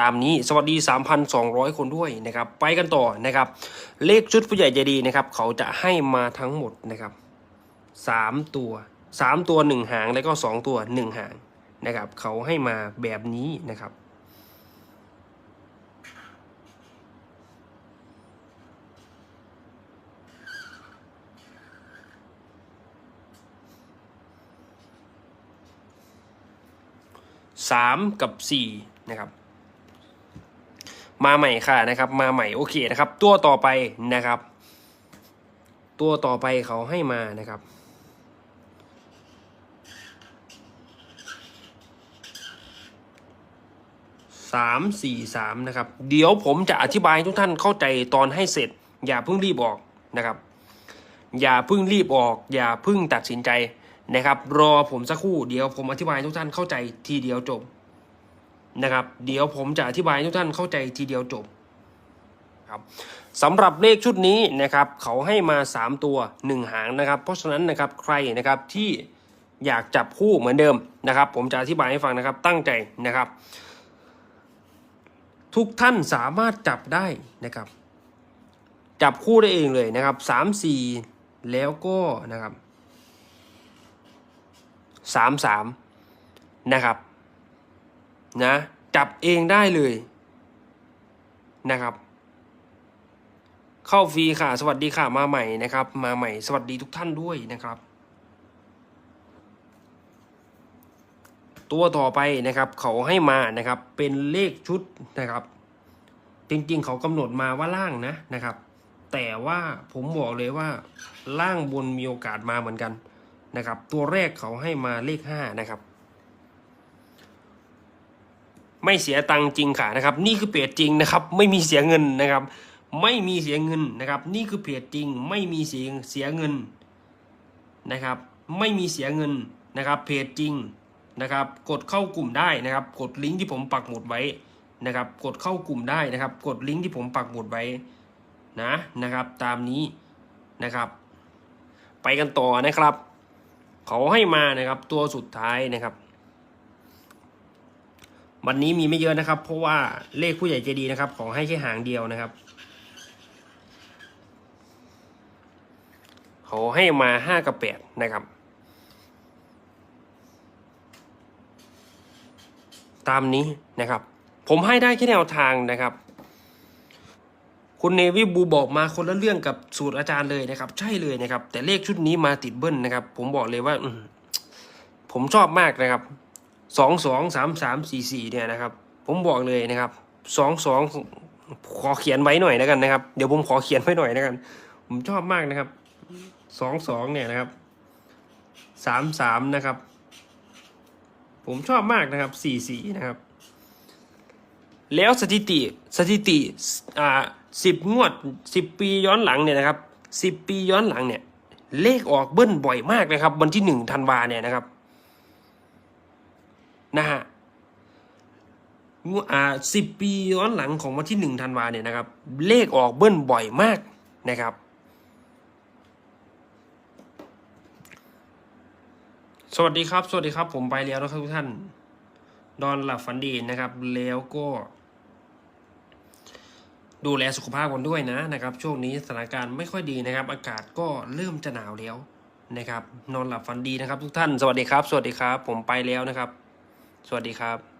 ตามนี้สวัสดี 3,200 คนด้วยนะครับ ไปกันต่อนะครับ เลขชุดผู้ใหญ่ใจดีนะครับ เขาจะให้มาทั้งหมดนะครับสามตัวสามตัวหนึ่งหางแล้วก็สองตัวหนึ่งหางนะครับ เขาให้มาแบบนี้นะครับสามกับสี่นะครับ มาใหม่ค่ะนะครับ มาใหม่โอเคนะครับ ตัวต่อไปนะครับ ตัวต่อไปเขาให้มานะครับ สามสี่สามนะครับ เดี๋ยวผมจะอธิบายให้ทุกท่านเข้าใจตอนให้เสร็จ อย่าเพิ่งรีบออกนะครับ อย่าเพิ่งรีบออก อย่าเพิ่งตัดสินใจนะครับ รอผมสักครู่เดี๋ยวผมอธิบายให้ทุกท่านเข้าใจทีเดียวจบ นะครับ เดี๋ยวผมจะอธิบายให้ทุกท่านเข้าใจทีเดียวจบครับสำหรับเลขชุดนี้นะครับเขาให้มา 3 ตัว 1 หางนะครับ เพราะฉะนั้นนะครับใครนะครับที่อยากจับคู่เหมือนเดิมนะครับ ผมจะอธิบายให้ฟังนะครับตั้งใจนะครับ ทุกท่านสามารถจับได้นะครับ จับคู่ได้เองเลยนะครับสามสี่แล้วก็นะครับสามสามนะครับ นะจับเองได้เลยนะครับ เข้าฟรีค่ะ สวัสดีค่ะมาใหม่นะครับ มาใหม่ สวัสดีทุกท่านด้วยนะครับ ตัวต่อไปนะครับ เขาให้มานะครับ เป็นเลขชุดนะครับ จริงๆ เขากำหนดมาว่าล่างนะนะครับ แต่ว่าผมบอกเลยว่าล่างบนมีโอกาสมาเหมือนกันนะครับ ตัวแรกเขาให้มาเลขห้านะครับ ไม่เสียตังค์จริงค่ะนะครับ นี่คือเพจจริงนะครับ ไม่มีเสียเงินนะครับ ไม่มีเสียเงินนะครับ นี่คือเพจจริง ไม่มีเสียเสียเงินนะครับ ไม่มีเสียเงินนะครับ เพจจริงนะครับ กดเข้ากลุ่มได้นะครับ กดลิงก์ที่ผมปักหมุดไว้นะครับ กดเข้ากลุ่มได้นะครับ กดลิงก์ที่ผมปักหมุดไว้นะนะครับ ตามนี้นะครับ ไปกันต่อนะครับ เขาให้มานะครับตัวสุดท้ายนะครับ วันนี้มีไม่เยอะนะครับ เพราะว่าเลขผู้ใหญ่ใจดีนะครับ ขอให้แค่หางเดียวนะครับขาให้มาห้ากับแปดนะครับ ตามนี้นะครับ ผมให้ได้แค่แนวทางนะครับ คุณเนวิบูบอกมาคนละเรื่องกับสูตรอาจารย์เลยนะครับ ใช่เลยนะครับ แต่เลขชุดนี้มาติดเบิ้ลนะครับ ผมบอกเลยว่าผมชอบมากนะครับ สองสองสามสามสี่สี่เนี่ยนะครับ ผมบอกเลยนะครับสองสองขอเขียนไว้หน่อยแล้วกันนะครับ เดี๋ยวผมขอเขียนไว้หน่อยแล้วกัน ผมชอบมากนะครับสองสองเนี่ยนะครับสามสามนะครับ ผมชอบมากนะครับสี่สี่นะครับ แล้วสถิติสถิติอ่าสิบงวดสิบปีย้อนหลังเนี่ยนะครับสิบปีย้อนหลังเนี่ย เลขออกเบิ้ลบ่อยมากนะครับวันที่หนึ่งธันวาเนี่ยนะครับ นะฮะอ่าสิบปีย้อนหลังของวันที่หนึ่งธันวาเนี่ยนะครับ เลขออกเบิ้ลบ่อยมากนะครับ สวัสดีครับ สวัสดีครับ ผมไปแล้วนะครับทุกท่านนอนหลับฝันดีนะครับ แล้วก็ดูแลสุขภาพกันด้วยนะนะครับ ช่วงนี้สถานการณ์ไม่ค่อยดีนะครับ อากาศก็เริ่มจะหนาวแล้วนะครับ นอนหลับฝันดีนะครับ ทุกท่าน สวัสดีครับ สวัสดีครับ ผมไปแล้วนะครับ สวัสดีครับ